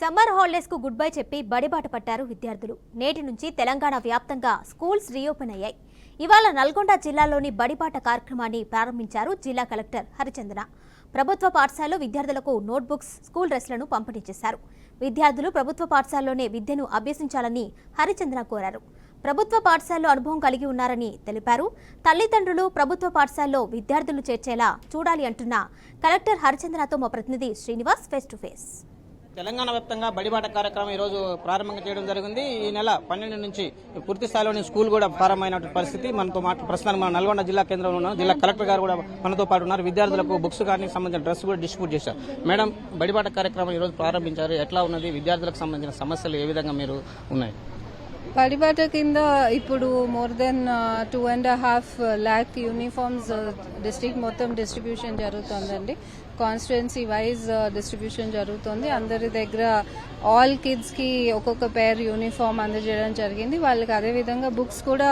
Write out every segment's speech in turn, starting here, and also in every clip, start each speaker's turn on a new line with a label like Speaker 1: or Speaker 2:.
Speaker 1: Summer హాలిడేస్కు good bye చెప్పి బడిబాట పట్టారు విద్యార్థులు. నేటి నుంచి తెలంగాణ వ్యాప్తంగా స్కూల్స్ రీఓపెన్ అయ్యాయి. ఇవాళ నల్గొండ జిల్లాలోని బడిబాట కార్యక్రమాన్ని ప్రారంభించారు జిల్లా కలెక్టర్ హరిచందన. ప్రభుత్వ పాఠశాలలో విద్యార్థులకు నోట్బుక్స్ స్కూల్ డ్రెస్లను పంపిణీ చేశారు. విద్యార్థులు ప్రభుత్వ పాఠశాలలోనే విద్యను అభ్యసించాలని హరిచందన కోరారు. ప్రభుత్వ పాఠశాలలో అనుభవం కలిగి ఉన్నారని తెలిపారు. తల్లిదండ్రులు ప్రభుత్వ పాఠశాలలో విద్యార్థులు చేర్చేలా చూడాలి అంటున్న కలెక్టర్ హరిచంద్రతో మా ప్రతినిధి Srinivas face to face.
Speaker 2: Telangana వ్యాప్తంగా బడిబాట కార్యక్రమం ఈ రోజు ప్రారంభంగా చేయడం జరిగింది. ఈ నెల పన్నెండు నుంచి పూర్తి స్థాయిలోని స్కూల్ కూడా ప్రారంభమైన పరిస్థితి. మనతో మాట్లా ప్రస్తుతానికి మన నల్గొండ జిల్లా కేంద్రంలో ఉన్న జిల్లా కలెక్టర్ గారు కూడా మనతో పాటు ఉన్నారు. విద్యార్థులకు బుక్స్ కానీ సంబంధించిన డ్రెస్ కూడా డిస్ట్రిబ్యూట్ చేశారు. మేడం బడిబాట కార్యక్రమం ఈ రోజు ప్రారంభించారు. ఎట్లా ఉన్నది? విద్యార్థులకు సంబంధించిన సమస్యలు ఏ విధంగా మీరు ఉన్నాయి?
Speaker 3: పడిబాట కింద ఇప్పుడు more than two and half lakh uniforms district మొత్తం డిస్ట్రిబ్యూషన్ జరుగుతుందండి. కాన్స్టిట్యున్సీ వైజ్ డిస్ట్రిబ్యూషన్ జరుగుతుంది. అందరి దగ్గర ఆల్ కిడ్స్కి ఒక్కొక్క పేర్ యూనిఫామ్ అందజేయడం జరిగింది. వాళ్ళకి అదే విధంగా బుక్స్ కూడా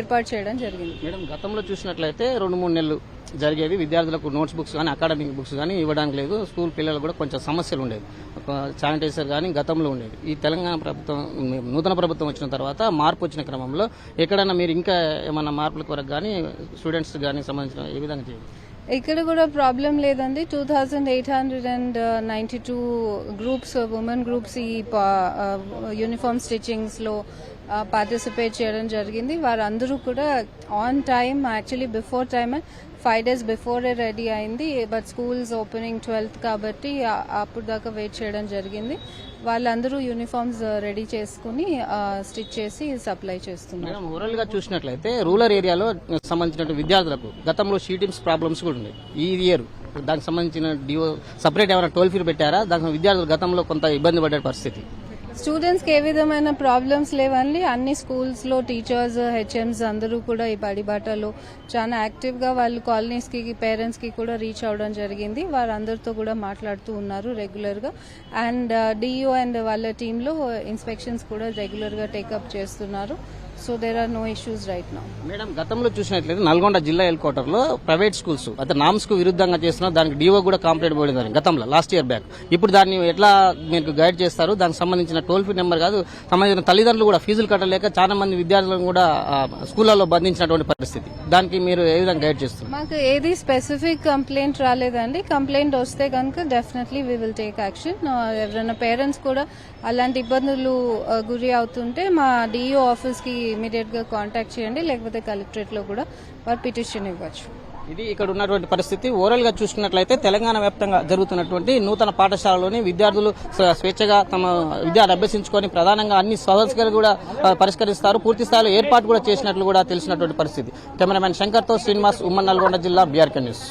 Speaker 3: ఏర్పాటు చేయడం జరిగింది.
Speaker 2: మేడం గతంలో చూసినట్లయితే రెండు మూడు నెలలు జరిగేవి విద్యార్థులకు నోట్స్ బుక్స్ కానీ అకాడమిక్ బుక్స్ కానీ ఇవ్వడానికి లేదు. స్కూల్ పిల్లలు కూడా కొంచెం సమస్యలు ఉండేవి. ఒక శానిటైజర్ కానీ గతంలో ఉండేవి. ఈ తెలంగాణ ప్రభుత్వం నూతన ప్రభుత్వం వచ్చిన తర్వాత మార్పు వచ్చిన క్రమంలో ఎక్కడైనా మీరు ఇంకా ఏమైనా మార్పుల కొరకు కానీ స్టూడెంట్స్ కానీ సంబంధించిన ఏ విధంగా చేయాలి
Speaker 3: ఇక్కడ కూడా ప్రాబ్లం లేదండి. Two thousand eight hundred and ninety two groups women groups ఈ యూనిఫామ్ స్టిచ్చింగ్స్లో పార్టిసిపేట్ చేయడం జరిగింది. వారందరూ కూడా on time actually before time five days before ready అయింది. బట్ స్కూల్స్ ఓపెనింగ్ ట్వెల్త్ కాబట్టి అప్పుడు దాకా వెయిట్ చేయడం జరిగింది. వాళ్ళందరూ యూనిఫామ్స్ రెడీ చేసుకుని స్టిచ్ చేసి సప్లై చేస్తున్నారు.
Speaker 2: ఓవరాల్గా చూసినట్లయితే రూరల్ ఏరియాలో సంబంధించిన విద్యార్థులకు గతంలో షీటింగ్స్ ప్రాబ్లమ్స్ కూడా ఉన్నాయి. ఈ ఇయర్ దానికి సంబంధించిన డిఓ సపరేట్ ఏమైనా టోల్ ఫీ పెట్టారా? దానికి విద్యార్థులు గతంలో కొంత ఇబ్బంది పడే పరిస్థితి.
Speaker 3: స్టూడెంట్స్కి ఏ విధమైన ప్రాబ్లమ్స్ లేవండి అన్ని స్కూల్స్లో టీచర్స్ హెచ్ఎంస్ అందరూ కూడా ఈ బడిబాటలో చాలా యాక్టివ్గా వాళ్ళు కాలనీస్కి పేరెంట్స్కి కూడా రీచ్ అవడం జరిగింది. వారందరితో కూడా మాట్లాడుతూ ఉన్నారు రెగ్యులర్గా. అండ్ డిఓ అండ్ వాళ్ళ టీంలో ఇన్స్పెక్షన్స్ కూడా రెగ్యులర్గా టేకప్ చేస్తున్నారు. So there are no issues right now
Speaker 2: madam గతంలో చూసినట్లయితే నల్గొండ జిల్లా హెడ్ క్వార్టర్లో ప్రైవేట్ స్కూల్స్ అయితే నామ్స్కు విరుద్ధంగా చేస్తున్నారు దానికి డిఓ కూడా కంప్లైంట్ పోయింది గతంలో లాస్ట్ ఇయర్ బ్యాక్ ఇప్పుడు దాన్ని ఎట్లా మీకు గైడ్ చేస్తారు? దానికి సంబంధించిన టోల్ ఫ్రీ నెంబర్ కాదు సంబంధించిన తల్లిదండ్రులు కూడా ఫీజులు కట్టలేక చాలా మంది విద్యార్థులను కూడా ఆ, స్కూళ్ళలో బంధించినటువంటి పరిస్థితి. దానికి మీరు ఏ విధంగా గైడ్ చేస్తున్నారు?
Speaker 3: మాకు ఏది స్పెసిఫిక్ కంప్లైంట్ రాలేదండి. కంప్లైంట్ వస్తే కనుక definitely we will take action ఎవరైనా పేరెంట్స్ కూడా అలాంటి ఇబ్బందులు గురి అవుతుంటే మా డిఈఓ ఆఫీస్ కి ఇమీడియట్గా కాంటాక్ట్ చేయండి లేకపోతే కలెక్టరేట్లో కూడా వారు పిటిషన్ ఇవ్వచ్చు.
Speaker 2: ఇది ఇక్కడ ఉన్నటువంటి పరిస్థితి. ఓవరాల్గా చూసుకున్నట్లయితే తెలంగాణ వ్యాప్తంగా జరుగుతున్నటువంటి నూతన పాఠశాలలోని విద్యార్థులు స్వేచ్ఛగా తమ విద్యను అభ్యసించుకొని ప్రధానంగా అన్ని సమస్యలు కూడా పరిష్కరిస్తారు. పూర్తి స్థాయిలో ఏర్పాటు కూడా చేసినట్లు కూడా తెలిసినటువంటి పరిస్థితి. కెమెరామెన్ శంకర్తో శ్రీనివాస్ ఉమ్మన్ నల్గొండ జిల్లా బీఆర్కే న్యూస్